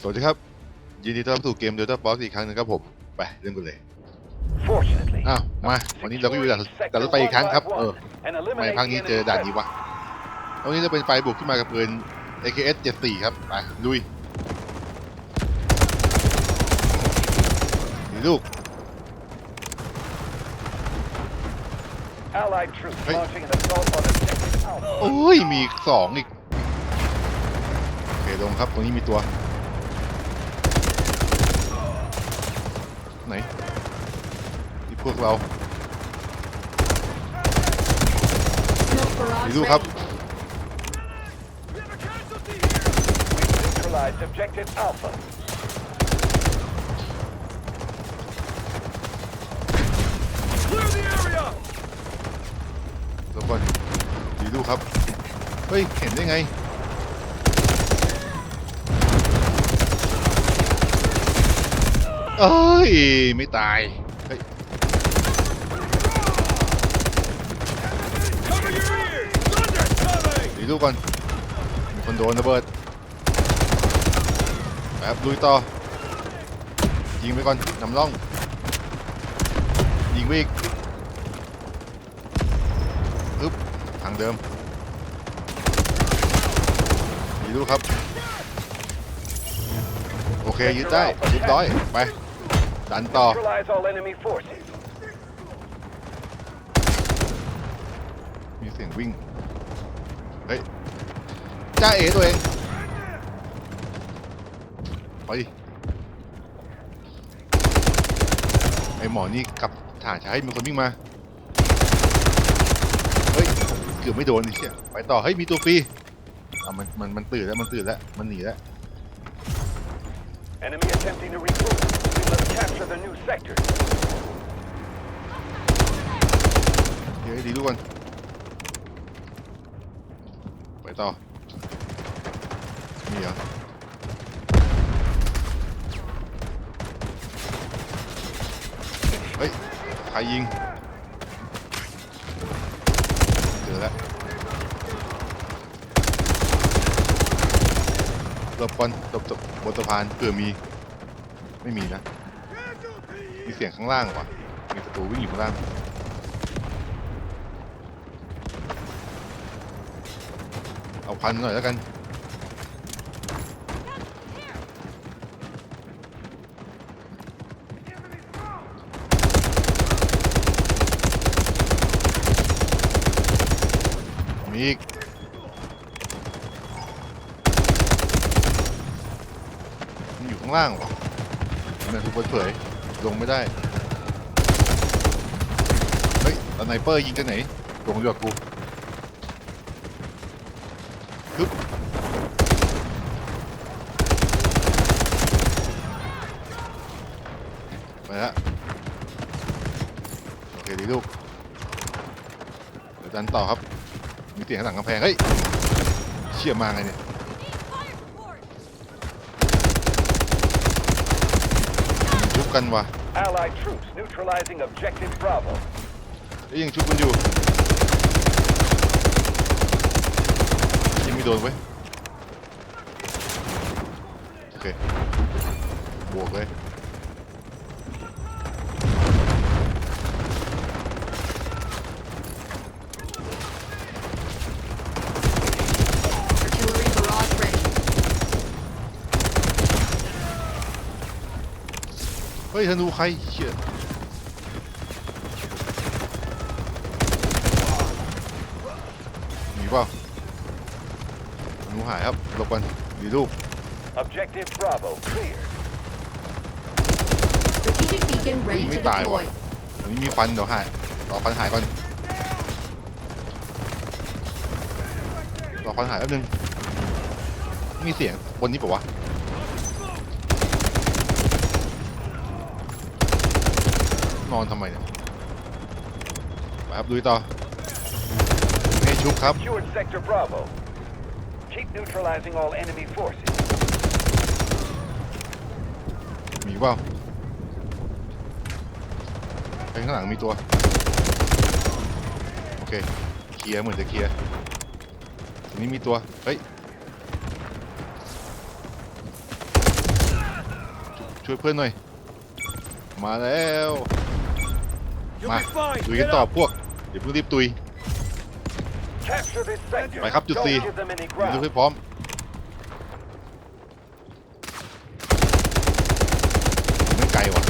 สวัสดีครับ ยินดีต้อนรับสู่เกม Delta Box อีกครั้งหนึงครับผม ไปเริ่มกันเลย Fortunately, อ้าว มา วันนี้เราก็อยู่ด่านด่านรถไฟอีกครั้งครับ เออ and ทำไม eliminate ภาคนี้ the เจอ enemy ด่านนี้ presence. วะวันนี้จะเป็นไฟบุกขึ้นมากับปืน AKS 74 ครับ ไปลุยนี่ลูก Allied troops Hey. launching an assault on objective Alpha. โอ้ย มีอีกสองอีกโอเคลงครับ ตรงนี้มีตัว ไหนนี่พวกเรา Smoke barrage นี่ลูกครับ ready. Neutralized objective Alpha. ลงก่อนดีดูครับ เฮ้ย เห็นได้ไง เอ้ย ไม่ตาย เฮ้ยดีดูก่อนมีคนโดนระเบิดแบบลุยต่อ ยิงไปก่อนนำร่อง ยิงไปอีกปึ๊บทางเดิมดีดูครับ โอเคยึดได้เรียบร้อย ไป ดันต่อ Neutralize all enemy forces. มีเสียงวิ่ง เฮ้ย จ้าเอตัวเอง ไปดิไอหมอนี่กลับฐานใช้มีคนวิ่งมา เฮ้ย เกือบไม่โดนไอ้เชี่ยไปต่อ เฮ้ย มีตัวฟรีอะมัน มัน มันตื่นแล้ว มันตื่นแล้ว มันหนีแล้ว Enemy attempting to regroup. Capture the new sector. เดี๋ยวให้ดีดูก่อนไปต่อมีเหรอเฮ้ยใครยิงเจอแล้วหลบก่อนหลบหลบบนสะพานเผื่อมี ไม่มีนะ มีเสียงข้างล่างว่ะ มีประตูวิ่งอยู่ข้างล่าง เอาพันหน่อยแล้วกัน มีอีก มันอยู่ข้างล่างวะมันถูกเปิดเผย ลงไม่ได้ เฮ้ยสไนเปอร์ยิงกันไหนลงเรือกูฮึบไปละโอเคดีลูกเดี๋ยวดันต่อครับ มีเสียงข้างหลังกำแพง เฮ้ย เชี่ยมาไงเนี่ย มันชุบ กันวะ Allied troops neutralizing objective Bravo. เอ้ยยังชุบกันอยู่ยังไม่โดนเว้ยโอเคบวกเลย Artillery barrage ready. เฮ้ยธนูใครเชี่ยมีเปล่าธนูหายครับหลบกันดีลูก Objective Bravo clear. Strategic beacon ready Ui, to mới tài deploy. อันนี้มีควันเดี๋ยวหายรอควันหายก่อนรอควันหายแป๊บนึง มีเสียงบนนี้ปะวะ นอนทำไมเนี่ยไปครับลุยต่อให้ชุบครับ Secured sector Bravo. Keep neutralizing all enemy forces. มีเปล่าไปข้างหลังมีตัว โอเค เคลียร์เหมือนจะเคลียร์ตรงนี้มีตัว เฮ้ย ช่วยเพื่อนหน่อย มาแล้ว You'll Ma, be fine. ตุยกัน Get ต่อ up. พวก เดี๋ยวเพิ่งรีบตุย Capture this sector. ไปครับจุด Don't สี่ give them any ดู ground. ให้พร้อม ไม่ไกลว่ะ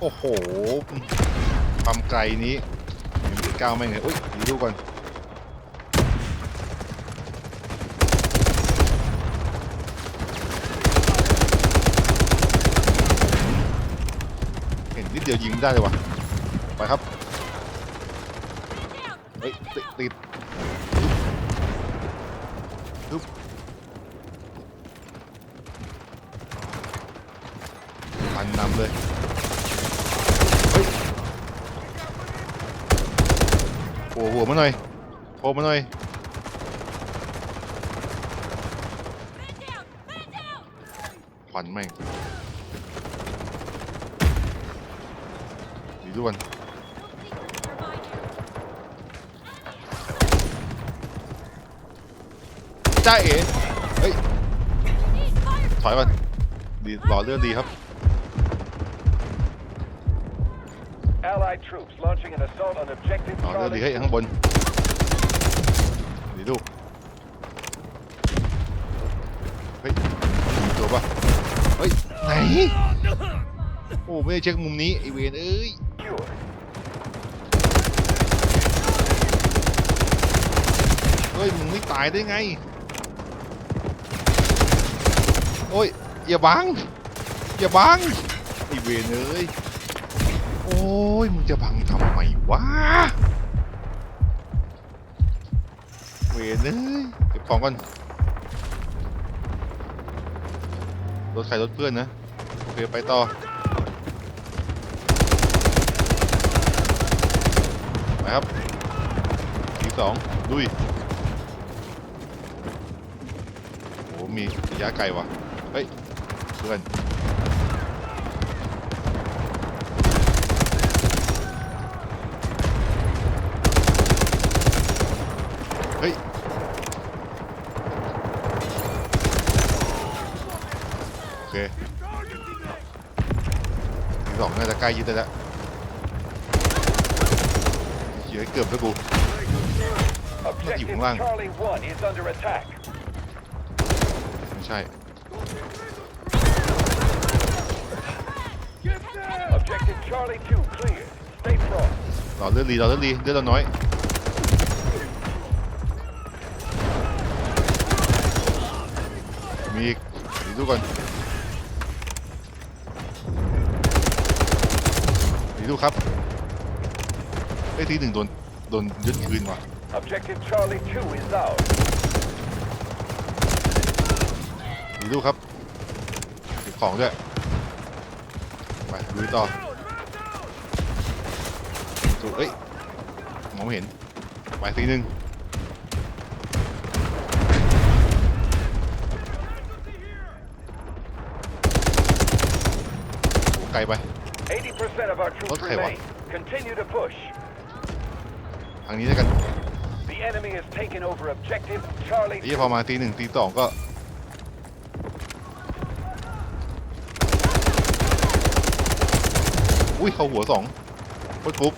โอ้โหความไกลนี้ยังก้าวไม่ไงอุ้ยดูก่อน นิดเดียวยิงไม่ได้เลยว่ะไปครับเฮ้ยติดติดฮึบปันนำเลยเฮ้ยโอ้หัวมาหน่อยโผล่มาหน่อยควันแม่ง ดีด้วยกันจ้าเอ๋เฮ้ย ถอยก่อนดีรอเลือดดีครับ Allied troops launching an assault on objective รอเลือดดี Charlie. เฮ้ยข้างบนดีดูเฮ้ยมีตัวปะเฮ้ย ไหน โอ้ ไม่ได้เช็คมุมนี้ไอเวนเอ้ย Secure. เฮ้ยมึงไม่ตายได้ไง โอ้ยอย่าบังอย่าบังไอเวนเอ้ยโอ้ยมึงจะบังทำไมวะเวนเอ้ยเก็บของก่อนรถใครรถเพื่อนนะโอเคไปต่อไปครับทีสองดุยโอ้ มีระยะไกลว่ะเฮ้ยเพื่อนเฮ้ยโอเคทีสองน่าจะใกล้ยึดได้แล้วเหี้ยเกือบแล้วกู Objective Không ngang. Charlie 1 is under attack. ไม่ใช่ Objective Charlie 2 clear. Stay front. รอเลือดรีรอเลือดรีเลือดเราน้อย มีอีกดูดูก่อนดูดูครับไอ้ยทีหนึ่งโดนโดนยึดคืนว่ะ Objective Charlie 2 is out. ดูดูครับเก็บของด้วยไปดูต่อดูเอ้ยมองไม่เห็นไปทีหนึ่งโอ้ไกลไป80% of our troops Okay, what? remain. Continue to push. ทางนี้แล้วกัน The enemy has taken over objective Charlie ไอ้เหี้ยพอมาตีหนึ่งตีสองก็ อุ้ยเข้าหัวสองโคตรปุ๊บ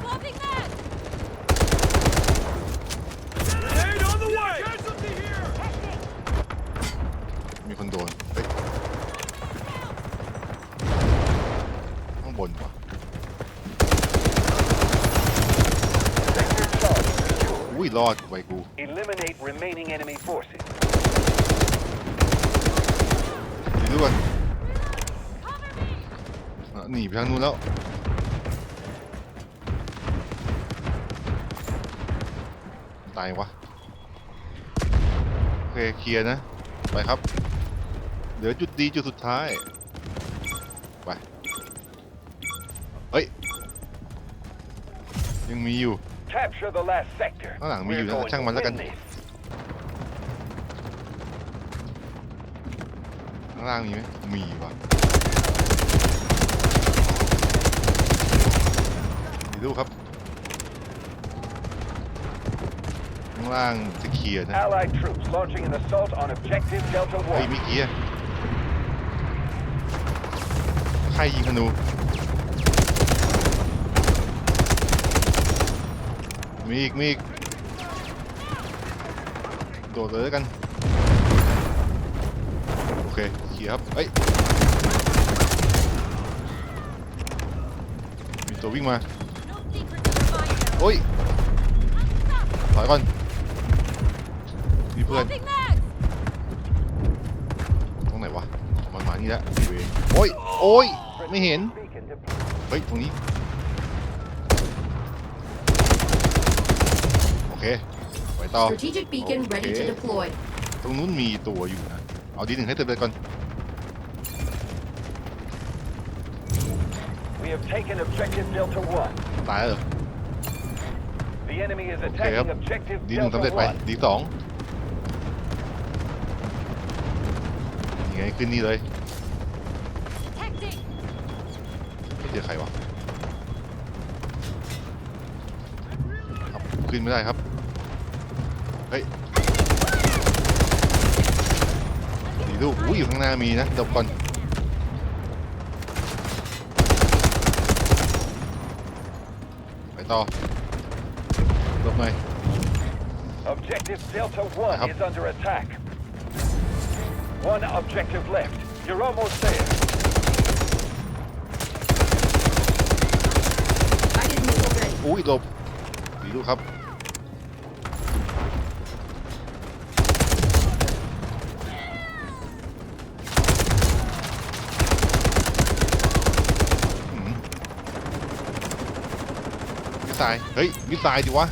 Swapping mag! Grenade on the way. Casualty here. มีคนโดนเฮ้ยข้างบนว่ะ Sector Charlie secure. อุ้ยรอดไว้กู Eliminate remaining enemy forces. ดีด้วยอะ หนีไปทางนู้นแล้ว ตายวะ โอเคเคลียร์นะ ไปครับเหลือจุดดีจุดสุดท้าย ไป เฮ้ย ยังมีอยู่ Capture the last sector. Nó làm We're gì đó, going chắc to mà nó win cần- this. ข้างล่างมีไหมมีว่ะ ดีดูครับมางล่างจะเคลียร์นะ Allied troops launching an assault on objective Delta เฮ้ย One. มีเคลียร์ใครยิงธนูมีอีกมีอีกโดดเลยแล้วกัน โอเคเคลียร์ครับเฮ้ย มีตัววิ่งมา No secret to the mine. โอ้ย ถอยก่อนมีเพื่อน Swapping mags. ตรงไหนวะมันมานี่แล้วเวรโอ้ย โอ้ย ไม่เห็น Beacon deployed. เฮ้ย ตรงนี้ โอเค ไปต่อ Strategic beacon ready to Okay. deploy. ตรงนู้นมีตัวอยู่นะ เอาดีหนึ่งให้เต็มเลยก่อน We have taken objective Delta One. ตายแล้วเหรอ The enemy is Okay, attacking yep. objective ดีหนึ่ง Delta สำเร็จไป One. ดีสองยังไงขึ้นนี่เลย Detecting. ไม่เจอใครวะครับขึ้นไม่ได้ครับ เฮ้ยดีลูกอุ้ยอยู่ข้างหน้ามีนะเดบก่อนไปต่อ หลบหน่อย Objective Delta One Yep. is under attack. One objective left. You're almost there. Guided missile ready. อุ้ยหลบดีลูกครับอืมมิสไซล์เฮ้ย มิสไซล์ดิวะ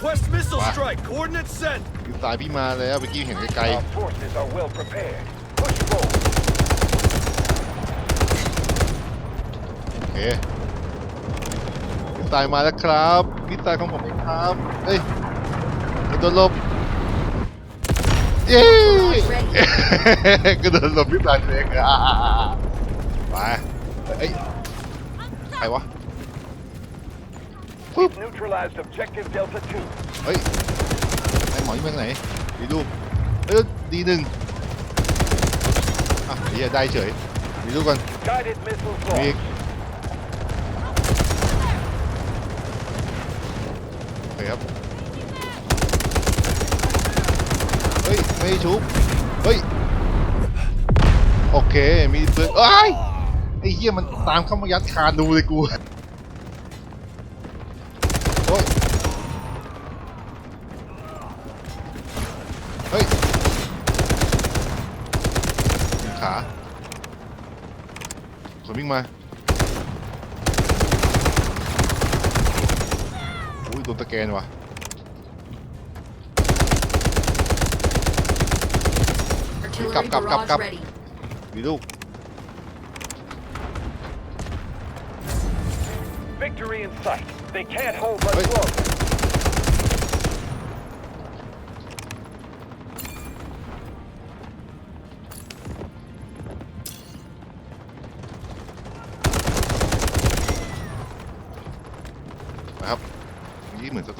Quest missile Wow. strike. Coordinates sent. มิสไซล์พี่มาแล้วเมื่อกี้เห็นไกล Our forces are well prepared. Push forward. ๆโอเคมิสไซล์มาแล้วครับมิสไซล์ของผมเองครับเฮ้ยกระโดดหลบเย้ กระโดดหลบมิสไซล์ตัวเองอะไปเฮ้ยใครวะปึ๊บ We've neutralized objective Delta Two. เฮ้ยไอ้หมอนี่มาจากไหนดีดูเอ้ยดีหนึ่งอะเฮียได้เฉยดีดูก่อน Guided missiles มีอีก launched. โอเคครับ เฮ้ย ไม่ชุบ เฮ้ย โอเค มีเพื่อนเอ้ย ไอ้เหี้ยมันตามเข้ามายัดคานดูเลยกู โอ้ย เฮ้ยขาคนวิ่งมา อุ้ยโดนตะแกนว่ะ Artillery Cặp, cặp, cặp, barrage cặp. ready. ดีลูก Victory in sight. They can't hold much Hey. longer.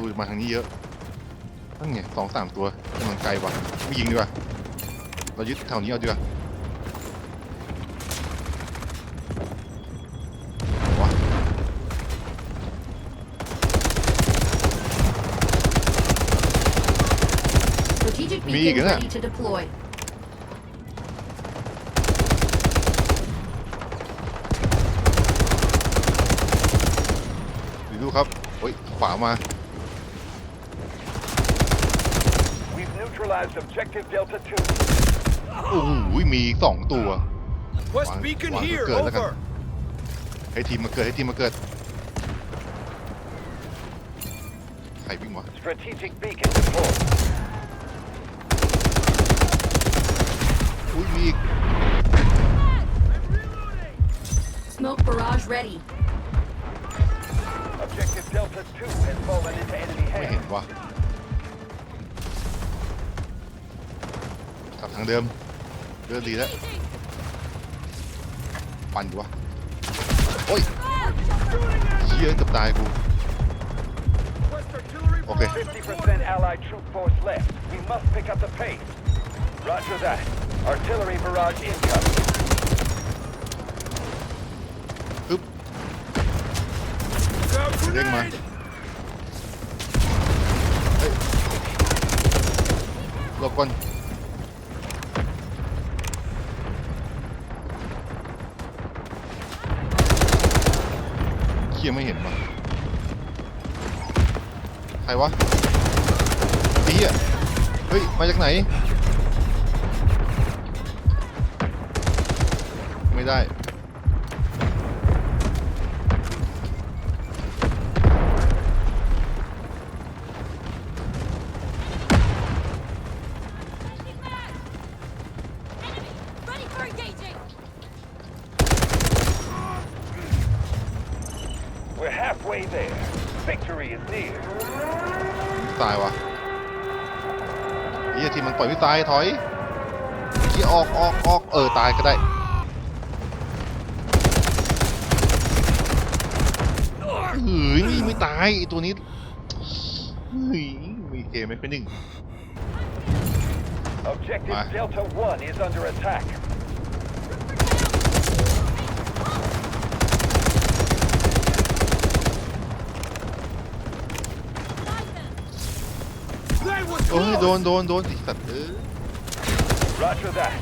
มื่อกี้เหมือนศัตรูมาทางนี้เยอะนั่นไงสองสามตัวกำลังไกลว่ะไม่ยิงดีกว่าเรายึดแถวนี้เอาดีกว่าว้า Strategic Me beacon again. ready to deploy. ดีดูครับโอ้ยขวามา We've neutralized objective Delta Two. โอ้โหมีอีกสองตัว Quest One- beacon one here. good, look at- Over. ให้ทีมมาเกิดให้ทีมมาเกิด ใครวิ่งวะ Strategic beacon deployed. อุ้ยมีอีก Smoke barrage ready. Objective Delta Two has fallen into enemy ไม่เห็น hands. วะ ทางเดิมเดินดีแล้ว Engaging. ปั่นอยู่วะโอ้ยเชี่ยเกับตายกูโอเค 50% Allied troop force left. We must pick up the pace. Roger that. Artillery barrage incoming. ปึ๊บ Grab Ding, man. grenade! หลบก่อน ยไม่เห็นวะใครวะไอ้เหี้ยเฮ้ย มาจากไหน ไม่ได้ Victory is near. ตายวะเฮียทีมมันปล่อยพี่ตายถอยเฮียออกออกออกเออตายก็ได้ เฮ้ยนี่ไม่ตายไอตัวนี้เฮ้ยมีเกมไม่เป็นหนึ่ง Objective Aye. Delta 1 is under attack. อ้ย close! โดนโดนโดนไอสัตว์เออ Roger that.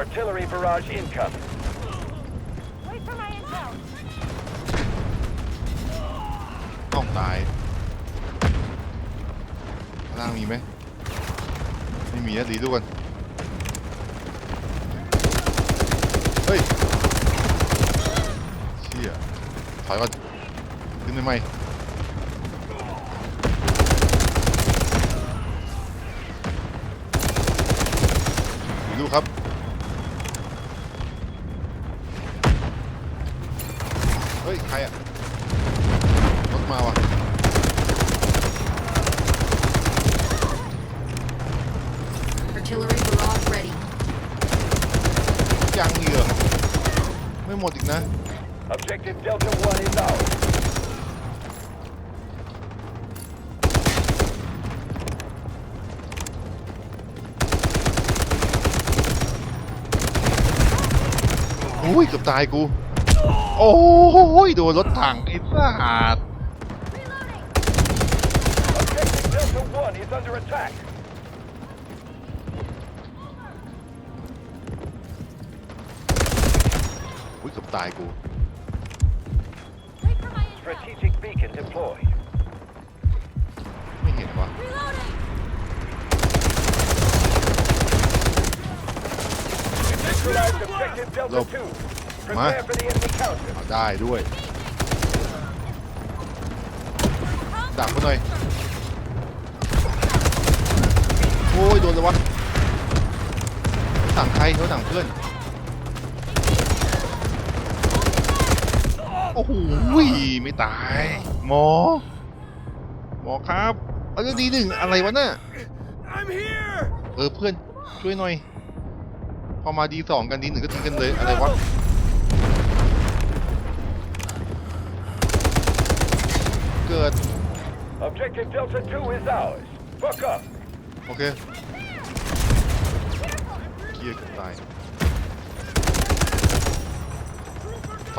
Artillery barrage incoming. Wait for my intel! ต้องตายข้างล่างมีไหมไม่มีอะดีดูกันเฮ้ยเชี่ยถอยก่อนขึ้นได้ไหม ดูครับ เฮ้ย ใครอะรถมาว่ะ Artillery barrage ready. ยังเหยื่อไม่หมดอีกนะ Objective Delta 1 is ours. อุ้ยเกือบตายกู โอ้ยโดนรถถังไอ้สัส Objective Delta 1 is under attack. กือบตายกู Wait for my intel! Strategic beacon deployed. ไม่เห็นว่ะ Reloading! Neutralized Objective Delta Look. 2. Prepare for the enemy counter. เอาได้ด้วย ดักมาหน่อย โอ้ย โดนเลยวะสั่งใครเขาสั่งเพื่อน โอ้โหไม่ตาย หมอ หมอครับเอาเรื่องดีหนึ่งอะไรวะน่ะ I'm here! เออเพื่อนช่วยหน่อย พอมาดีสองกันดีหนึ่งก็ทิ้งกันเลยอะไรวะเกิด Objective Delta 2 is ours. Buck up. โอเคเกียร์เกือบตายถ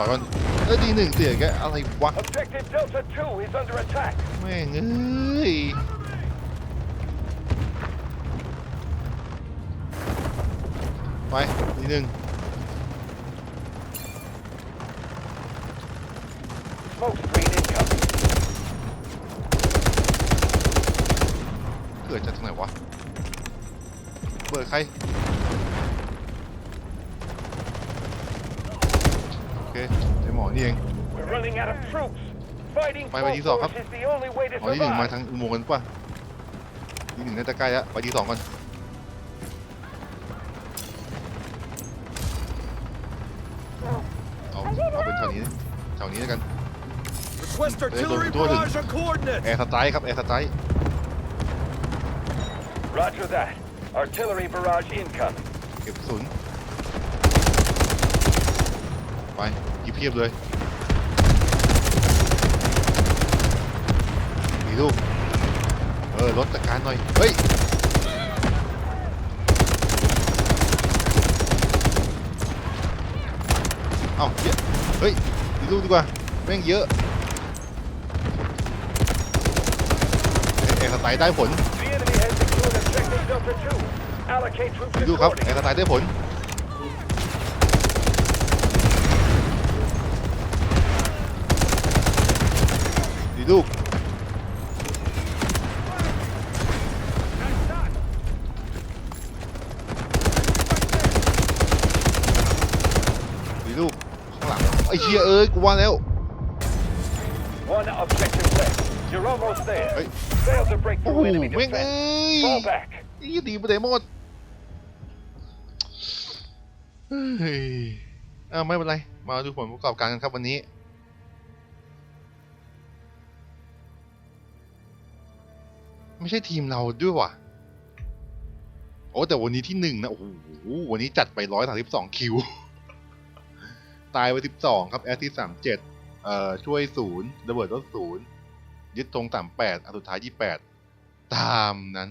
อยก่อนเอ้ยดีหนึ่งเสียแกอะไรวะ Objective Delta 2 is under attack. แม่งเอ้ย ไปดีหนึ่ง Smoke screen incoming. เกิดจากทางไหนวะ เบิดใคร โอเค ไอหมอนี่เอง We're running out of troops. Fighting Bye, full bye, Diesel, force ครับ is the only way to อ๋อที่หนึ่งมา survive. ทางอุโมงค์กันป่ะที่หนึ่งน่าจะใกล้แล้วไปที่สองก่อนเอาเอาเป็นแถวนี้แถวนี้แล้วกัน Request artillery Door- door- barrage on coordinates! แอร์สไตร์ครับแอร์สไตร์ Roger that. Artillery barrage incoming. เก็บกระสุน ไปกี่เพียบเลยมีลูกออรถจัดการหน่อย เฮ้ย เอ้าเหี้ยเฮ้ยดีลูกดีกว่าแม่งเยอะเอสไตล์ได้ผล The enemy has secured objective Delta 2. Allocate troops ดีลูกครับ accordingly. เอสไตล์ได้ผล ลูกข้างหลังไอ้เชียเอ้ยกูว่าแล้ว One objective left. You're almost there. Hey. Fail to break โอ้โห through enemy แม่งเอ้ defense. ย Fall back. นี่ดีไปไหนหมดเฮ้ยอ้าวไม่เป็นไร มาดูผลประกอบการกันครับวันนี้ ไม่ใช่ทีมเราด้วยว่ะ โอ้แต่วันนี้ที่หนึ่งนะ โอ้โห วันนี้จัดไปร้อยสามสิบสองคิว ตายไปสิบสองครับ แอสที่สามเจ็ดเอ่อช่วยศูนย์ระเบิดรถศูนย์ยึดธงสามแปดอันสุดท้ายยี่แปดตามนั้น